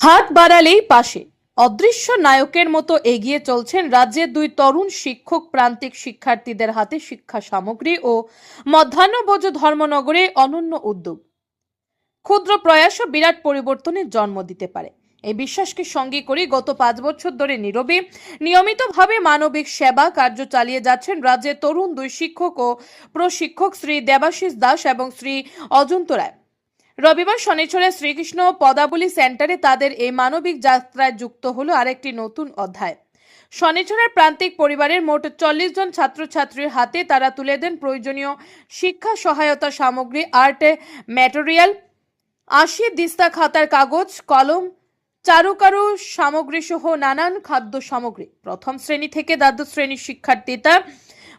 হাত বাড়ালেই পাশে। অদৃশ্য নায়কের মতো এগিয়ে চলছেন রাজ্যের দুই তরুণ শিক্ষক, প্রান্তিক শিক্ষার্থীদের হাতে শিক্ষা সামগ্রী ও মধ্যাহ্নভোজ ধর্মনগরে অনন্য উদ্যোগ। ক্ষুদ্র প্রয়াসও বিরাট পরিবর্তনের জন্ম দিতে পারে। এই বিশ্বাসকে সঙ্গে করে গত পাঁচ বছর ধরে নীরবে, নিয়মিতভাবে মানবিক সেবা কার্য চালিয়ে যাচ্ছেন রাজ্যের তরুণ দুই শিক্ষক ও প্রশিক্ষক শ্রী দেবাশিস দাস এবং শ্রী অজন্ত রায়। রবিবার শনিচরে শ্রীকৃষ্ণ পদাবলী সেন্টারে তাদের এই মানবিক যাত্রায় যুক্ত হলো আরেকটি নতুন অধ্যায়। শনিচরের প্রান্তিক পরিবারের মোট চল্লিশ জন ছাত্রছাত্রীর হাতে তারা তুলে দেন প্রয়োজনীয় শিক্ষা সহায়তা সামগ্রী, আর্ট ম্যাটেরিয়াল, আশি দিস্তা খাতার কাগজ, কলম, চারুকারু সামগ্রী সহ নানান খাদ্য সামগ্রী। প্রথম শ্রেণি থেকে দ্বাদশ শ্রেণির শিক্ষার্থীরা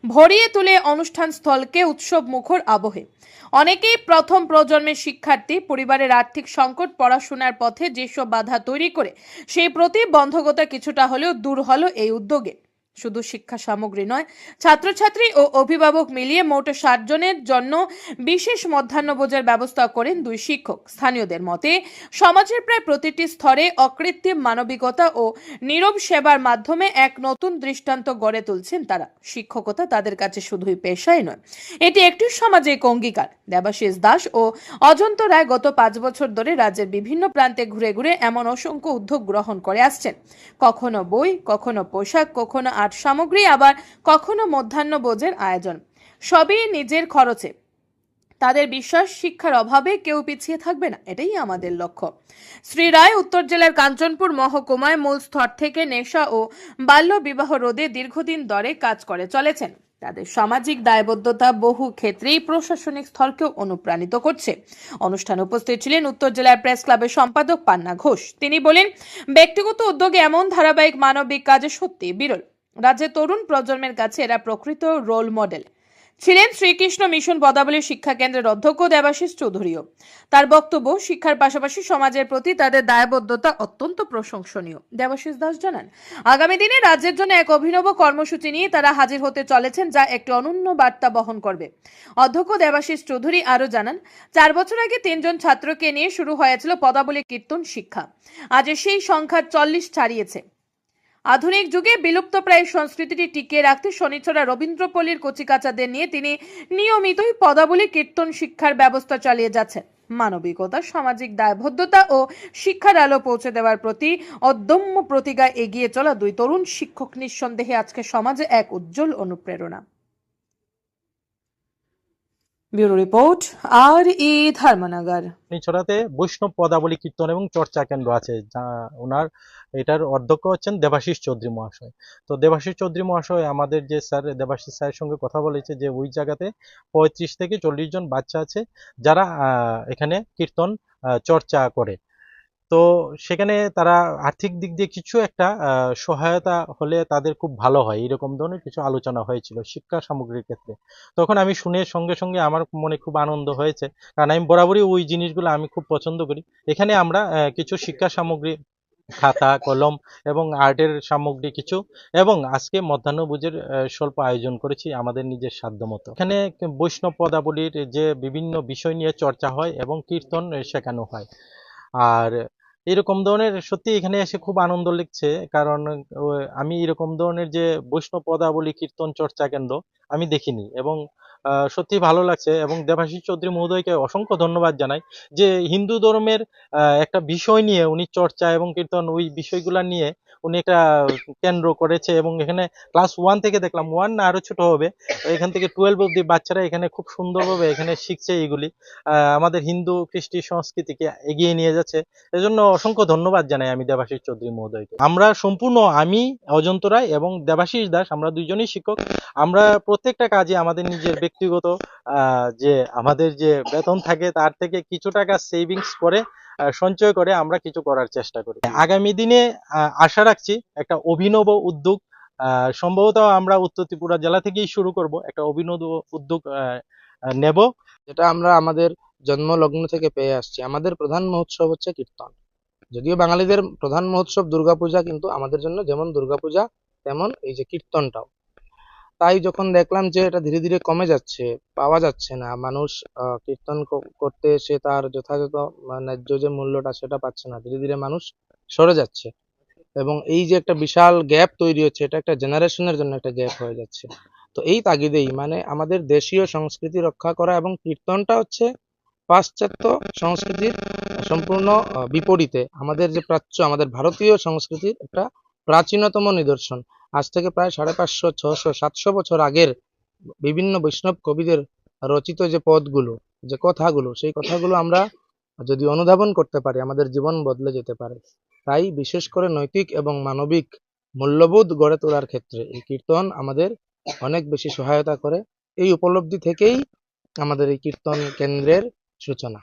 ভরিয়ে তুলে অনুষ্ঠান স্থলকে উৎসব মুখর আবহে। অনেকেই প্রথম প্রজন্মের শিক্ষার্থী, পরিবারের আর্থিক সংকট, পড়াশোনার পথে যেসব বাধা তৈরি করে, সেই প্রতিবন্ধকতা কিছুটা হলেও দূর হলো এই উদ্যোগে। শুধু শিক্ষা সামগ্রী নয়, ছাত্রছাত্রী ও অভিভাবক মিলিয়ে মোট ষাট জনের জন্য বিশেষ মধ্যাহ্নভোজের ব্যবস্থা করেন দুই শিক্ষক। স্থানীয়দের মতে, সমাজের প্রায় প্রতিটি স্তরে অকৃত্রিম মানবিকতা ও নীরব সেবার মাধ্যমে এক নতুন দৃষ্টান্ত গড়ে তুলছেন তারা। শিক্ষকতা তাদের কাছে শুধুই পেশাই নয়, এটি একটি সামাজিক অঙ্গীকার। দেবাশিস দাস ও অজন্ত রায় গত পাঁচ বছর ধরে রাজ্যের বিভিন্ন প্রান্তে ঘুরে ঘুরে এমন অসংখ্য উদ্যোগ গ্রহণ করে আসছেন। কখনো বই, কখনো পোশাক, কখনো আর্ট সামগ্রী আবার কখনো মধ্যাহ্নভোজের আয়োজন। সবই নিজের খরচে। তাদের বিশ্বাস শিক্ষার অভাবে কেউ পিছিয়ে থাকবে না, এটাই আমাদের লক্ষ্য। শ্রী রায় উত্তর জেলার কাঞ্চনপুর মহকুমায় মূল স্তর থেকে নেশা ও বাল্য বিবাহ রোধে দীর্ঘদিন দরে কাজ করে চলেছেন। তাদের সামাজিক দায়বদ্ধতা বহু ক্ষেত্রেই প্রশাসনিক স্থলকেও অনুপ্রাণিত করছে। অনুষ্ঠানে উপস্থিত ছিলেন উত্তর জেলার প্রেস ক্লাবের সম্পাদক পান্না ঘোষ। তিনি বলেন, ব্যক্তিগত উদ্যোগে এমন ধারাবাহিক মানবিক কাজে সত্যি বিরল। রাজ্যের তরুণ প্রজন্মের কাছে এরা প্রকৃত রোল মডেল ছিলেন শ্রীকৃষ্ণ মিশন পদাবলী শিক্ষা কেন্দ্রের অধ্যক্ষ দেবাশিস চৌধুরীও। তার বক্তব্য, শিক্ষার পাশাপাশি সমাজের প্রতি তাদের দায়বদ্ধতা অত্যন্ত প্রশংসনীয়। দেবাশিস দাস জানান, আগামী দিনে রাজ্যের জন্য এক অভিনব কর্মসূচি নিয়ে তারা হাজির হতে চলেছেন যা একটি অনন্য বার্তা বহন করবে। অধ্যক্ষ দেবাশিস চৌধুরী আরও জানান, চার বছর আগে তিনজন ছাত্রকে নিয়ে শুরু হয়েছিল পদাবলী কীর্তন শিক্ষা। আজ সেই সংখ্যা চল্লিশ ছাড়িয়েছে। আধুনিক যুগে বিলুপ্তপ্রায় সংস্কৃতিটি টিকিয়ে রাখতে শনিছড়া রবীন্দ্রপল্লীর কচিকাচাদের নিয়ে তিনি নিয়মিতই পদাবলী কীর্তন শিক্ষার ব্যবস্থা চালিয়ে যাচ্ছেন। মানবিকতা, সামাজিক দায়বদ্ধতা ও শিক্ষার আলো পৌঁছে দেওয়ার প্রতি অদম্য প্রতিজ্ঞা এগিয়ে চলা দুই তরুণ শিক্ষক নিঃসন্দেহে আজকে সমাজে এক উজ্জ্বল অনুপ্রেরণা। ব্যুরো রিপোর্ট, আর ই ধর্মনগর। ছড়াতে বৈষ্ণব পদাবলী কীর্তন এবং চর্চা কেন্দ্র আছে, যা ওনার, এটার অধ্যক্ষ হচ্ছেন দেবাশিস চৌধুরী মহাশয়। তো দেবাশিস চৌধুরী মহাশয়, আমাদের যে স্যার, দেবাশিস স্যারের সঙ্গে কথা বলেছে যে, ওই জায়গাতে পঁয়ত্রিশ থেকে চল্লিশ জন বাচ্চা আছে, যারা এখানে কীর্তন চর্চা করে। তো সেখানে তারা আর্থিক দিক দিয়ে কিছু একটা সহায়তা হলে তাদের খুব ভালো হয়। এরকম ধরনের কিছু আলোচনা হয়েছিল শিক্ষা সামগ্রীর ক্ষেত্রে। তখন আমি শুনে সঙ্গে সঙ্গে আমার মনে খুব আনন্দ হয়েছে। কারণ আমি বরাবরই ওই জিনিসগুলো আমি খুব পছন্দ করি। এখানে আমরা কিছু শিক্ষা সামগ্রী, খাতা, কলম এবং আর্টের সামগ্রী কিছু এবং আজকে মধ্যাহ্নভোজের স্বল্প আয়োজন করেছি আমাদের নিজের সাধ্য মতো। এখানে বৈষ্ণব পদাবলীর যে বিভিন্ন বিষয় নিয়ে চর্চা হয় এবং কীর্তন শেখানো হয়। আর এরকম ধরনের সত্যি এখানে এসে খুব আনন্দ লিখছে। কারণ আমি এরকম ধরনের যে বৈষ্ণব পদাবলী কীর্তন চর্চা কেন্দ্র আমি দেখিনি এবং সত্যি ভালো লাগছে এবং দেবাশিস চৌধুরী মহোদয়কে অসংখ্য ধন্যবাদ জানাই যে হিন্দু ধর্মের একটা বিষয় নিয়ে উনি চর্চা এবং কীর্তন ওই বিষয়গুলা নিয়ে উনি একটা কেন্দ্র করেছে এবং এখানে ক্লাস ওয়ান থেকে দেখলাম ওয়ান না আরও ছোট হবে এখান থেকে টুয়েলভ অব্দি বাচ্চারা এখানে খুব সুন্দরভাবে এখানে শিখছে এইগুলি। আমাদের হিন্দু কৃষ্টি সংস্কৃতিকে এগিয়ে নিয়ে যাচ্ছে। এজন্য অসংখ্য ধন্যবাদ জানাই আমি দেবাশিস চৌধুরী মহোদয়কে। আমরা সম্পূর্ণ আমি, অজন্ত রায় এবং দেবাশিস দাস, আমরা দুইজনই শিক্ষক। আমরা প্রত্যেকটা কাজে আমাদের নিজের ব্যক্তিগত যে আমাদের যে বেতন থাকে, তার থেকে কিছু টাকা সেভিংস করে সঞ্চয় করে আমরা কিছু করার চেষ্টা করি। আগামী দিনে আশা রাখছি একটা অভিনব উদ্যোগ সম্ভবত আমরা উত্তর ত্রিপুরা জেলা থেকেই শুরু করব, একটা অভিনব উদ্যোগ নেব। যেটা আমরা আমাদের জন্মলগ্ন থেকে পেয়ে আসছি। আমাদের প্রধান মহোৎসব হচ্ছে কীর্তন। যদিও বাঙালিদের প্রধান মহোৎসব দুর্গাপূজা, কিন্তু আমাদের জন্য যেমন দুর্গাপূজা, তেমন এই যে কীর্তনটাও। তাই যখন দেখলাম যে এটা ধীরে ধীরে কমে যাচ্ছে, পাওয়া যাচ্ছে না, মানুষ কীর্তন করতে এসে তার যথাযথ ন্যায্য যে মূল্যটা সেটা পাচ্ছে না, ধীরে ধীরে মানুষ সরে যাচ্ছে। এবং এই যে একটা বিশাল গ্যাপ তৈরি হচ্ছে, এটা একটা জেনারেশনের জন্য একটা গ্যাপ হয়ে যাচ্ছে। তো এই তাগিদেই মানে আমাদের দেশীয় সংস্কৃতি রক্ষা করা এবং কীর্তনটা হচ্ছে পাশ্চাত্য সংস্কৃতির সম্পূর্ণ বিপরীতে। আমাদের যে প্রাচ্য, আমাদের ভারতীয় সংস্কৃতির একটা প্রাচীনতম নিদর্শন। আজ থেকে প্রায় সাড়ে পাঁচশো, ছশো, সাতশো বছর আগের বিভিন্ন বৈষ্ণব কবিদের রচিত যে পদগুলো, যে কথাগুলো, সেই কথাগুলো আমরা যদি অনুধাবন করতে পারি, আমাদের জীবন বদলে যেতে পারে। তাই বিশেষ করে নৈতিক এবং মানবিক মূল্যবোধ গড়ে তোলার ক্ষেত্রে এই কীর্তন আমাদের অনেক বেশি সহায়তা করে। এই উপলব্ধি থেকেই আমাদের এই কীর্তন কেন্দ্রের সূচনা।